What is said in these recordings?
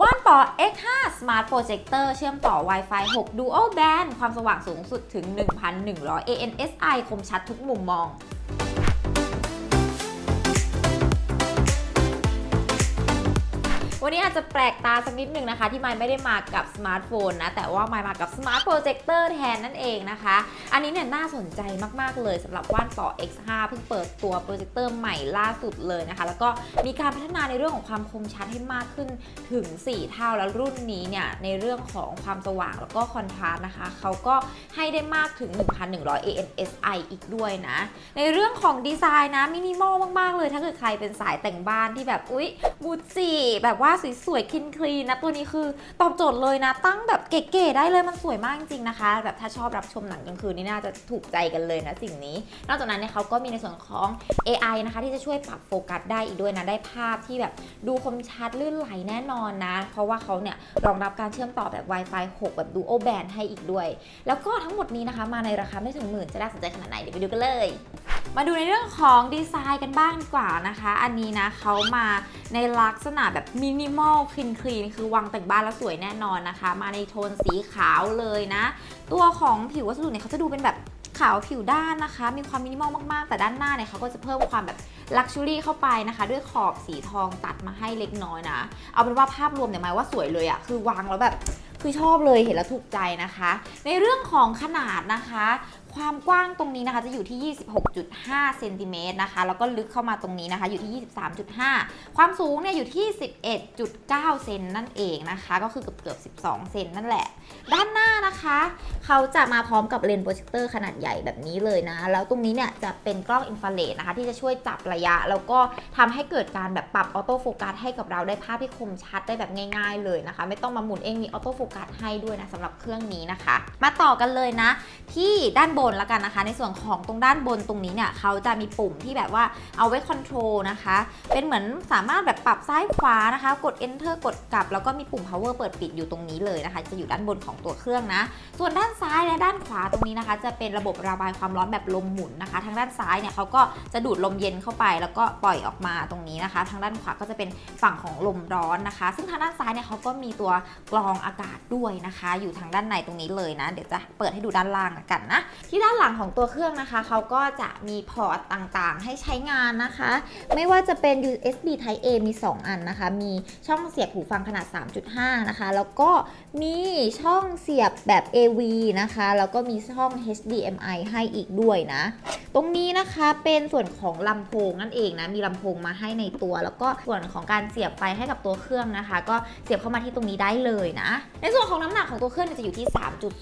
ว่านต่อ X5 Smart Projector เชื่อมต่อ Wi-Fi 6 Dual Band ความสว่างสูงสุดถึง 1,100 ANSI คมชัดทุกมุมมอง วันนี้อาจจะแปลกตาสักนิดหนึ่งนะคะ ที่ไมค์ไม่ได้มากับสมาร์ทโฟนนะ แต่ว่าไมค์มากับสมาร์ทโปรเจคเตอร์แทนนั่นเองนะคะ อันนี้เนี่ยน่าสนใจมากๆเลยสำหรับว่านต่อ X5 เพิ่งเปิดตัวโปรเจคเตอร์ใหม่ล่าสุดเลยนะคะ แล้วก็มีการพัฒนาในเรื่องของความคมชัดให้มากขึ้นถึง 4 เท่าแล้วรุ่นนี้เนี่ยในเรื่องของความสว่างแล้วก็คอนทราสต์นะคะเขาก็ให้ได้มากถึง 1,100 ANSI อีกด้วยนะ ในเรื่องของดีไซน์นะมินิมอลมากๆเลย ถ้าเกิดใครเป็นสายแต่งบ้านที่แบบอุ๊ยบูจิแบบว่าสวยๆคลีนคลีนนะตัวนี้คือตอบโจทย์เลยนะ ตั้งแบบเก๋ๆได้เลยมันสวยมากจริงๆนะคะ แบบถ้าชอบรับชมหนังกลางคืนนี่น่าจะถูกใจกันเลยนะสิ่งนี้ นอกจากนั้นเนี่ยเขาก็มีในส่วนของ AI นะคะ ที่จะช่วยปรับโฟกัสได้อีกด้วยนะได้ภาพที่แบบดูคมชัดลื่นไหลแน่นอนนะ เพราะว่าเขาเนี่ยรองรับการเชื่อมต่อแบบ Wi-Fi 6 แบบ Dual Band ให้อีกด้วย แล้วก็ทั้งหมดนี้นะคะมาในราคาไม่ถึงหมื่นจะน่าสนใจขนาดไหนเดี๋ยวไปดูกันเลย มาดูในเรื่องของดีไซน์กันบ้างดีกว่านะคะ อันนี้นะเขามาในลักษณะแบบมินิมอลคลีนคลีนคือวางแต่งบ้านแล้วสวยแน่นอนนะคะ มาในโทนสีขาวเลยนะ ตัวของผิววัสดุเนี่ยเขาจะดูเป็นแบบขาวผิวด้านนะคะ มีความมินิมอลมากๆ แต่ด้านหน้าเนี่ยเขาก็จะเพิ่มความแบบลักชัวรี่เข้าไปนะคะ ด้วยขอบสีทองตัดมาให้เล็กน้อยนะ เอาเป็นว่าภาพรวมเนี่ยหมายว่าสวยเลยอะคือวางแล้วแบบคือชอบเลยเห็นแล้วถูกใจนะคะ ในเรื่องของขนาดนะคะ ความกว้างตรงนี้นะคะจะอยู่ที่ 26.5เซนติเมตรนะคะ แล้วก็ลึกเข้ามาตรงนี้นะคะอยู่ที่ 23.5 ความสูงเนี่ยอยู่ที่ 11.9 เซนนั่นเองนะคะ ก็คือเกือบเกือบ12 เซนนั่นแหละ ด้านหน้านะคะ เขาจะมาพร้อมกับเลนส์โปรเจคเตอร์ขนาดใหญ่แบบนี้เลยนะ แล้วตรงนี้เนี่ยจะเป็นกล้องอินฟราเรดนะคะ ที่จะช่วยจับระยะ แล้วก็ทำให้เกิดการแบบปรับออโต้โฟกัสให้กับเราได้ภาพที่คมชัดได้แบบง่าย ๆ เลยนะคะ ไม่ต้องมาหมุนเองมีออโต้โฟกัสให้ด้วยนะสำหรับเครื่องนี้นะคะ มาต่อกันเลยนะ ที่ด้านบนละกันนะคะ ในส่วนของตรงด้านบนตรงนี้เนี่ยเขาจะมีปุ่มที่แบบว่าเอาไว้คอนโทรลนะคะ เป็นเหมือนสามารถแบบปรับซ้ายขวานะคะ กด enter กดกลับ แล้วก็มีปุ่ม power เปิดปิดอยู่ตรงนี้เลยนะคะ จะอยู่ด้านบนของตัวเครื่องนะ ส่วนด้านซ้ายและด้านขวาตรงนี้นะคะ จะเป็นระบบระบายความร้อนแบบลมหมุนนะคะ ทางด้านซ้ายเนี่ยเขาก็จะดูดลมเย็นเข้าไป แล้วก็ปล่อยออกมาตรงนี้นะคะ ทางด้านขวาก็จะเป็นฝั่งของลมร้อนนะคะ ซึ่งทางด้านซ้ายเนี่ยเขาก็มีตัวกรองอากาศด้วยนะคะ อยู่ทางด้านในตรงนี้เลยนะ เดี๋ยวจะเปิดให้ดูด้านล่างกันนะ ที่ด้านหลังของตัวเครื่องนะคะ เขาก็จะมีพอร์ตต่างๆ ให้ใช้งานนะคะ ไม่ว่าจะเป็น USB Type A มี 2 อันนะคะ มีช่องเสียบหูฟังขนาด 3.5 นะคะ แล้วก็มีช่องเสียบแบบ AV นะคะ แล้วก็มีช่อง HDMI ให้อีกด้วยนะ ตรงนี้นะคะเป็นส่วนของลำโพงนั่นเองนะ มีลำโพงมาให้ในตัว แล้วก็ส่วนของการเสียบไฟให้กับตัวเครื่องนะคะ ก็เสียบเข้ามาที่ตรงนี้ได้เลยนะ ในในส่วนของน้ำหนักของตัวเครื่องเนี่ยจะอยู่ที่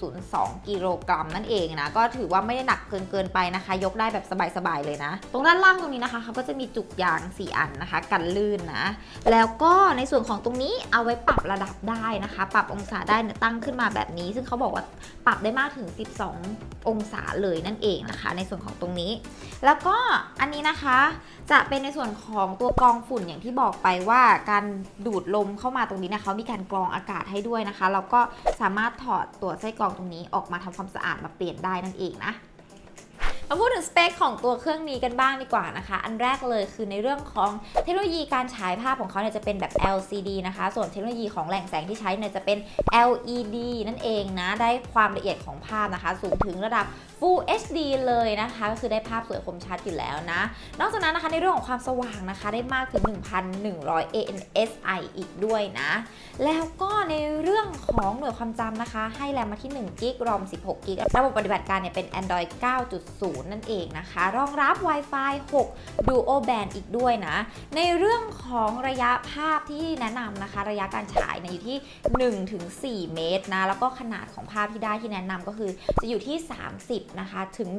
3.02 กิโลกรัมนั่นเองนะ ก็ถือว่าไม่ได้หนักเกินเกินไปนะคะ ยกได้แบบสบายๆเลยนะ ตรงด้านล่างตรงนี้นะคะเขาก็จะมีจุกยาง 4 อันนะคะ กันลื่นนะ แล้วก็ในส่วนของตรงนี้เอาไว้ปรับระดับได้นะคะ ปรับองศาได้ตั้งขึ้นมาแบบนี้ ซึ่งเขาบอกว่าปรับได้มากถึง 12 องศาเลยนั่นเองนะคะ ในส่วนของตรงนี้ แล้วก็อันนี้นะคะ จะเป็นในส่วนของตัวกรองฝุ่นอย่างที่บอกไปว่าการดูดลมเข้ามาตรงนี้นะเขามีการกรองอากาศให้ด้วยนะคะ แล้วก็สามารถถอดตัวไส้กรองตรงนี้ออกมาทำความสะอาดมาเปลี่ยนได้นั่นเองนะ มาพูดถึงสเปคของตัวเครื่องนี้กันบ้างดีกว่านะคะ อันแรกเลยคือในเรื่องของเทคโนโลยีการฉายภาพของเขาเนี่ยจะเป็นแบบ LCD นะคะ ส่วนเทคโนโลยีของแหล่งแสงที่ใช้เนี่ยจะเป็น LED นั่นเองนะ ได้ความละเอียดของภาพนะคะ สูงถึงระดับ Full HD เลยนะคะ ก็คือได้ภาพสวยคมชัดอยู่แล้วนะ นอกจากนั้นนะคะในเรื่องของความสว่างนะคะ ได้มากถึง 1,100 ANSI อีกด้วยนะ แล้วก็ในเรื่องของหน่วยความจำนะคะ ให้แรมมาที่1กิกรอม 16กิกระบบปฏิบัติการเนี่ยเป็น Android 9.0นั่นเองนะคะ รองรับ Wi-Fi 6 Dual Band อีกด้วยนะ ในเรื่องของระยะภาพที่แนะนำนะคะ ระยะการฉายนี่ยอยู่ที่ 1-4 เมตรนะ แล้วก็ขนาดของภาพที่ได้ที่แนะนำก็คือจะอยู่ที่ 30 นะคะ ถึง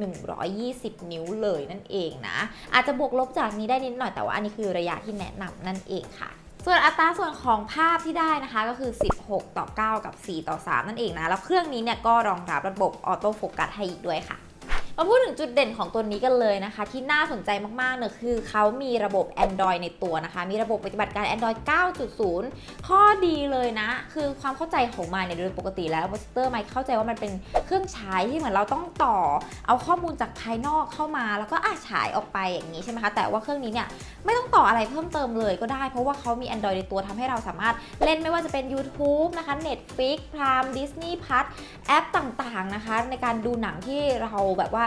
120 นิ้วเลยนั่นเองนะ อาจจะบวกลบจากนี้ได้นิดหน่อยแต่ว่าอันนี้คือระยะที่แนะนำนั่นเองค่ะส่วนอัตราส่วนของภาพที่ได้นะคะก็คือ 16 ต่อ 9 กับ 4 ต่อ 3 นั่นเองนะ แล้วเครื่องนี้เนี่ยก็รองรับระบบออโต้โฟกัสให้อีกด้วยค่ะ มาพูดถึงจุดเด่นของตัวนี้กันเลยนะคะ ที่น่าสนใจมากๆเนี่ยคือเขามีระบบ Android ในตัวนะคะ มีระบบปฏิบัติการ Android 9.0 ข้อดีเลยนะ คือความเข้าใจของมันเนี่ยโดยปกติแล้ว m o สเตอร์ไมเข้าใจว่ามันเป็นเครื่องฉายที่เหมือนเราต้องต่อ เอาข้อมูลจากภายนอกเข้ามา แล้วก็อาฉายออกไปอย่างนี้ใช่ไหมคะ แต่ว่าเครื่องนี้เนี่ยไม่ต้องต่ออะไรเพิ่มเติมเลยก็ได้ เพราะว่าเขามี Android ในตัวทำให้เราสามารถเล่นไม่ว่าจะเป็น YouTube นะคะ Netflix Prime Disney Plus แอปต่างๆนะคะ ในการดูหนังที่เราแบบว่า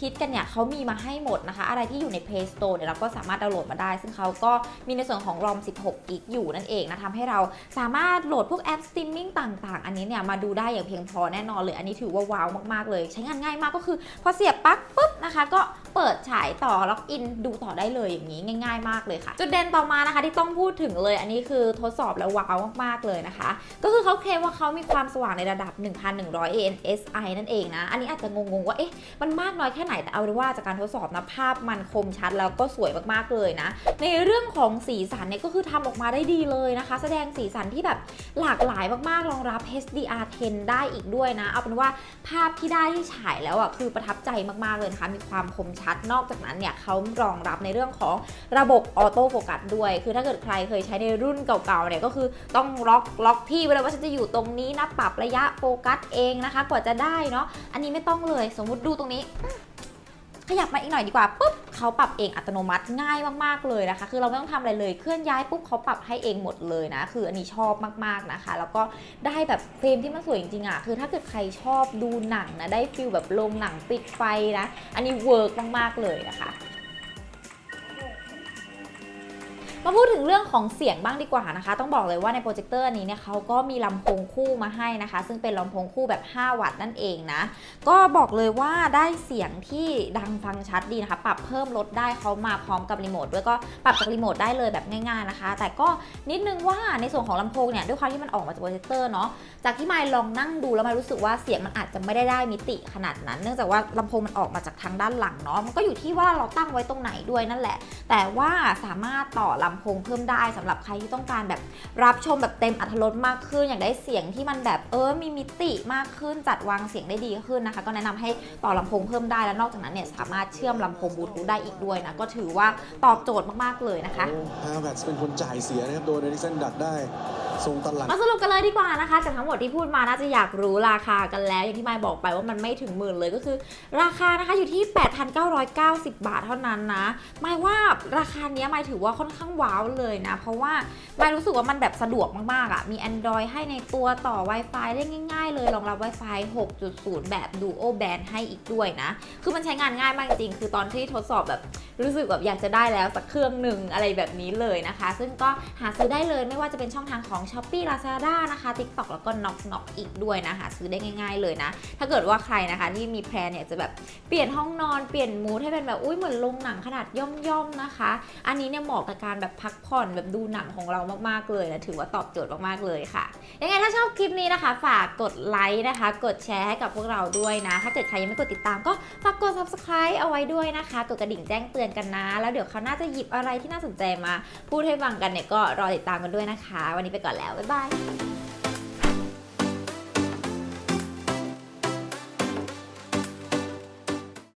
ฮิตๆกันเนี่ยเขามีมาให้หมดนะคะ อะไรที่อยู่ใน Play Store เนี่ยเราก็สามารถดาวน์โหลดมาได้ ซึ่งเขาก็มีในส่วนของ ROM 16 กิกอยู่นั่นเองนะทำให้เราสามารถโหลดพวกแอปสตรีมมิ่งต่างๆ อันนี้เนี่ยมาดูได้อย่างเพียงพอแน่นอนเลย อันนี้ถือว่าว้าวมากๆเลย ใช้งานง่ายมากก็คือ พอเสียบปลั๊กปุ๊บนะคะก็เปิดฉายต่อล็อกอินดูต่อได้เลยอย่างนี้ง่าย ๆ มากเลยค่ะ จุดเด่นต่อมานะคะที่ต้องพูดถึงเลย อันนี้คือทดสอบแล้วว้าวมากๆเลยนะคะ ก็คือเขาเคลมว่าเขามีความสว่างในระดับ 1,100 ANSI นั่นเองนะ อันนี้อาจจะงงๆว่าเอ๊ะมันมากน้อยแค่ไหนแต่เอาเป็นว่าจากการทดสอบนะภาพมันคมชัดแล้วก็สวยมากๆเลยนะ ในเรื่องของสีสันเนี่ยก็คือทำออกมาได้ดีเลยนะคะ แสดงสีสันที่แบบหลากหลายมากๆรองรับ HDR10 ได้อีกด้วยนะ เอาเป็นว่าภาพที่ได้ที่ฉายแล้วอะคือประทับใจมากๆเลยนะคะ มีความคมชัดนอกจากนั้นเนี่ยเขารองรับในเรื่องของระบบออโต้โฟกัสด้วย คือถ้าเกิดใครเคยใช้ในรุ่นเก่าๆเนี่ยก็คือต้องล็อกล็อกที่ไว้เลยว่าฉันจะอยู่ตรงนี้นะปรับระยะโฟกัสเองนะคะ กว่าจะได้เนาะอันนี้ไม่ต้องเลยสมมุติดูตรงนี้ขยับมาอีกหน่อยดีกว่าปุ๊บเขาปรับเองอัตโนมัติง่ายมากๆเลยนะคะ คือเราไม่ต้องทำอะไรเลยเคลื่อนย้ายปุ๊บเขาปรับให้เองหมดเลยนะ คืออันนี้ชอบมากๆนะคะ แล้วก็ได้แบบเฟรมที่มันสวยจริงๆอะคือถ้าเกิดใครชอบดูหนังนะได้ฟิลแบบลงหนังปิดไฟนะ อันนี้เวิร์กมากๆเลยนะคะ มาพูดถึงเรื่องของเสียงบ้างดีกว่านะคะ ต้องบอกเลยว่าในโปรเจคเตอร์นนี้เนี่ยเขาก็มีลำโพงคู่มาให้นะคะ ซึ่งเป็นลำโพงคู่แบบ 5 วัตต์นั่นเองนะ ก็บอกเลยว่าได้เสียงที่ดังฟังชัดดีนะคะ ปรับเพิ่มลดได้เขามาพร้อมกับรีโมทด้วยก็ปรับจากรีโมทได้เลยแบบง่ายๆนะคะ แต่ก็นิดนึงว่าในส่วนของลำโพงเนี่ยด้วยความที่มันออกมาจากโปรเจคเตอร์เนาะจากที่มายลองนั่งดูแล้วมายรู้สึกว่าเสียงมันอาจจะไม่ได้ได้มิติขนาดนั้น เนื่องจากว่าลำโพงมันออกมาจากทางด้านหลังเนาะมันก็อยู่ที่ว่าเราตั้งไว้ตรงไหนด้วยนั่นแหละ แต่ว่าสามารถต่อลำโพงเพิ่มได้สำหรับใครที่ต้องการแบบรับชมแบบเต็มอรรถรสมากขึ้น อยากได้เสียงที่มันแบบเออมีมิติมากขึ้นจัดวางเสียงได้ดีขึ้นนะคะ ก็แนะนำให้ต่อลำโพงเพิ่มได้แล้วนอกจากนั้นเนี่ยสามารถเชื่อมลำโพงบลูทูธได้อีกด้วยนะก็ถือว่าตอบโจทย์มากๆเลยนะคะฮาแวร์เป็นคนจ่ายเสียนะครับโดนเดนิสเซนดักได้ทรงตลังมาสรุปกันเลยดีกว่านะคะ จากทั้งหมดที่พูดมาน่าจะอยากรู้ราคากันแล้ว อย่างที่มายบอกไปว่ามันไม่ถึงหมื่นเลยก็คือ ราคานะคะอยู่ที่ 8,990 บาทเท่านั้นนะหมายว่าราคาเนี้ยมายถือว่าค่อนข้างว้าวเลยนะ เพราะว่ามายรู้สึกว่ามันแบบสะดวกมากๆอะ่ะมี Android ให้ในตัวต่อ Wi-Fi ได้ง่าย ๆ เลยรองรับ Wi-Fi 6.0 แบบ Duo Band ให้อีกด้วยนะ คือมันใช้งานง่ายมากจริงๆคือตอนที่ทดสอบแบบรู้สึกแบบอยากจะได้แล้วสักเครื่องหนึ่งอะไรแบบนี้เลยนะคะ ซึ่งก็หาซื้อได้เลยไม่ว่าจะเป็นช่องทางของของ s h อ p e e Lazada นะคะ TikTok แล้วก็ Knock Knock อีกด้วยนะหาซื้อได้ง่าย ๆเลยนะ ถ้าเกิดว่าใครนะคะที่มีแพลนเนี่ยจะแบบเปลี่ยนห้องนอนเปลี่ยนมูดให้เป็นแบบอุ้ยเหมือนโรงหนังขนาดย่อมๆนะคะ อันนี้เนี่ยเหมาะกับการแบบพักผ่อนแบบดูหนังของเรามากๆเลยนะถือว่าตอบโจทย์มากๆเลยค่ะยังไงถ้าชอบคลิปนี้นะคะ ฝากกดไลค์นะคะ กดแชร์ให้กับพวกเราด้วยนะ ถ้าเกิดใครยังไม่กดติดตามก็ฝากกด subscribe เอาไว้ด้วยนะคะ กดกระดิ่งแจ้งเตือนกันนะ แล้วเดี๋ยวเขาน่าจะหยิบอะไรที่น่าสนใจมา พูดให้ฟังกันเนี่ยก็รอติดตามกันด้วยนะคะ วันนี้ไปก่อนอนแล้ว บ๊ายบาย